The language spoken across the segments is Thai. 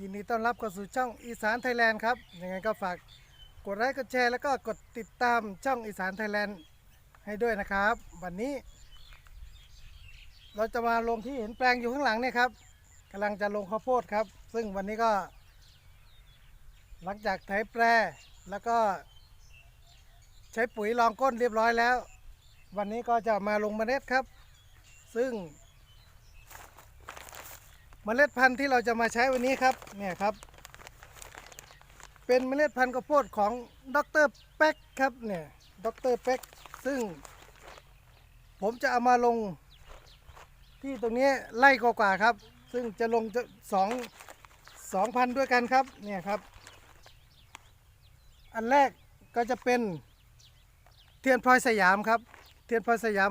ยินดีต้อนรับเข้าสู่ช่องอีสานไทยแลนด์ครับยังไงก็ฝากกดไลค์กดแชร์แล้วก็กดติดตามช่องอีสานไทยแลนด์ให้ด้วยนะครับ วันนี้ เราจะมาลงที่เห็นแปลงอยู่ข้างหลังเนี่ยครับกำลังจะลงข้าวโพดครับ ซึ่งวันนี้ก็ หลังจากไถแปรแล้วก็ ใช้ปุ๋ยรองก้นเรียบร้อยแล้ว วันนี้ก็จะมาลงเมล็ดครับ ซึ่ง เมล็ดพันธุ์ที่เราจะมาใช้วันนี้ครับเนี่ยครับ เป็นเมล็ดพันธุ์ข้าวโพดของดรแป๊กครับเนี่ยดรแป๊กซึ่ง ผมจะเอามาลงที่ตรงนี้ไล่กว่าๆครับ ซึ่งจะลงจะสองสองพันด้วยกันครับเนี่ยครับ อันแรกก็จะเป็นเทียนพลอยสยามครับ เทียนพลอยสยาม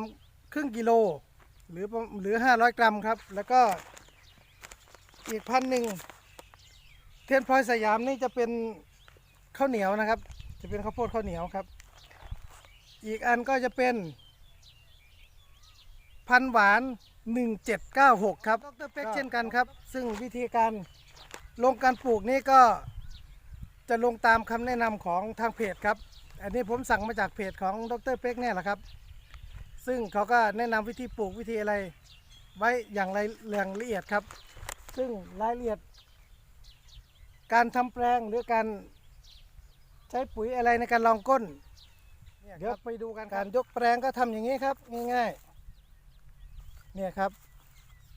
ครึ่งกิโลหรือประหรือ 500 กรัมครับ แล้วก็ อีกพันหนึ่งเทียนพลอยสยามนี่จะเป็นข้าวเหนียวนะครับ จะเป็นข้าวโพดข้าวเหนียวครับ อีกอันก็จะเป็นพันหวาน 1796 ครับดรเป็กเช่นกันครับ ซึ่งวิธีการลงการปลูกนี่ก็จะลงตามคำแนะนำของทางเพจครับ อันนี้ผมสั่งมาจากเพจของดรเป็กเนี่ยแหละครับ ซึ่งเขาก็แนะนำวิธีปลูกวิธีอะไร ไว้อย่างไรเรื่องละเอียดครับ ซึ่งรายละเอียด การทำแปลงหรือการใช้ปุ๋ยอะไรในการลองก้นเดี๋ยวไปดูกันการยกแปลงก็ทำอย่างนี้ครับ ง่ายๆเนี่ยครับ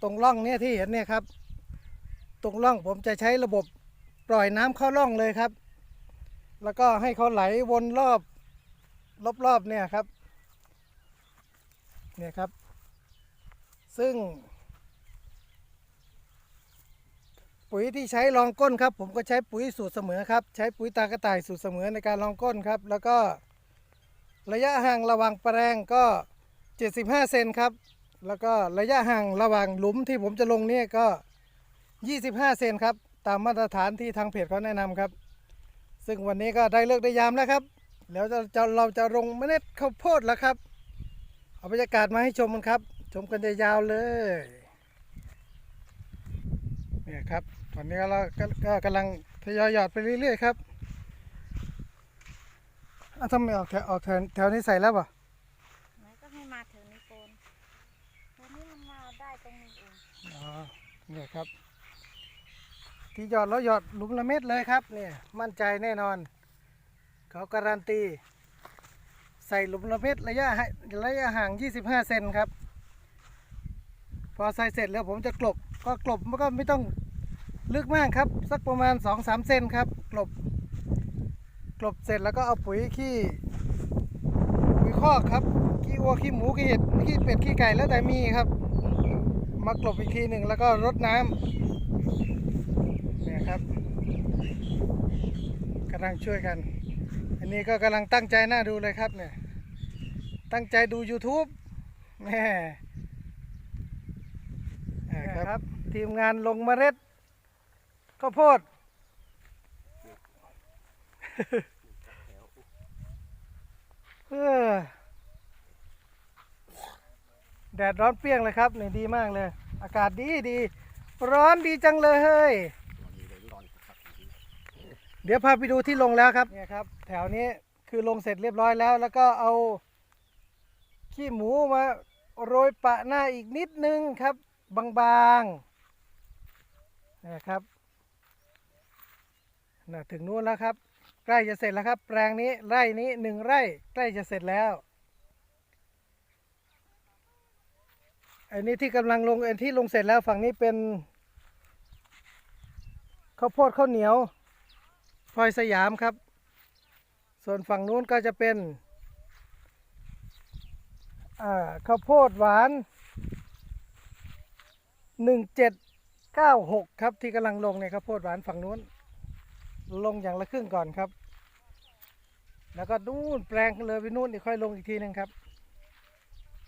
ตรงร่องเนี่ยที่เห็นเนี่ยครับ ตรงร่องผมจะใช้ระบบปล่อยน้ำเข้าร่องเลยครับ แล้วก็ให้เขาไหลวนรอบรอบๆเนี่ยครับเนี่ยครับ ซึ่ง ปุ๋ยที่ใช้รองก้นครับ ผมก็ใช้ปุ๋ยสูตรเสมอครับ ใช้ปุ๋ยตากระต่ายสูตรเสมอในการรองก้นครับ แล้วก็ระยะห่างระหว่างแปลงก็ 75 เซนครับ แล้วก็ระยะห่างระหว่างหลุมที่ผมจะลงเนี่ยก็ 25 เซนครับ ตามมาตรฐานที่ทางเพจเขาแนะนำครับ ซึ่งวันนี้ก็ได้เลิกได้ยามแล้วครับ แล้วจะจะเราจะลงเมล็ดข้าวโพดแล้วครับ เอาบรรยากาศมาให้ชมกันครับ ชมกันยาวๆเลยเนี่ยครับ ตอนนี้เราก็ก็กำลังทยอยหยอดไปเรื่อยๆครับอ้าวทำไมออกแถวออกแถวแถวนี้ใส่แล้วป่ะไหนก็ให้มาถึงนี้โกนวันนี้มันมาได้ตรงนี้เองอ๋อเนี่ยครับ ที่หยอดแล้วหยอดหลุมละเม็ดเลยครับเนี่ยมั่นใจแน่นอน เขาการันตี ใส่หลุมละเม็ดระยะให้ระยะห่าง 25 เซนครับ พอใส่เสร็จแล้วผมจะกลบก็กลบมันก็ไม่ต้อง ลึกมากครับ สักประมาณ 2-3 เซนครับ กลบ กลบเสร็จแล้วก็เอาปุ๋ยขี้ปุ๋ยคอกครับขี้วัวขี้หมูขี้เห็ดขี้เป็ดขี้ไก่แล้วแต่มีครับ มากลบอีกทีหนึ่งแล้วก็รดน้ำเนี่ยครับกำลังช่วยกัน อันนี้ก็กำลังตั้งใจน่าดูเลยครับเนี่ยตั้งใจดู YouTube แม่ครับ ทีมงานลงเมล็ด ข้าวโพดเออแดดร้อนเปรี้ยงเลยครับนี่ดีมากเลย อากาศดีดี ร้อนดีจังเลยเดี๋ยวพาไปดูที่ลงแล้วครับเนี่ยครับ แถวนี้คือลงเสร็จเรียบร้อยแล้ว แล้วก็เอาขี้หมูมาโรยปะหน้าอีกนิดนึงครับ บางๆนะครับ นะถึงนู้นแล้วครับ ใกล้จะเสร็จแล้วครับ แปลงนี้ไร่นี้หนึ่งไร่ใกล้จะเสร็จแล้วอันนี้ที่กำลังลงอันที่ลงเสร็จแล้วฝั่งนี้เป็นข้าวโพดข้าวเหนียวพลอยสยามครับ ส่วนฝั่งนู้นก็จะเป็นข้าวโพดหวานหนึ่งเจ็ดเก้าหกครับที่กำลังลงในข้าวโพดหวานฝั่งนู้น ลงอย่างละครึ่งก่อนครับ แล้วก็นู่นแปลงเลยไปนู่นอีกค่อยลงอีกทีหนึ่งครับ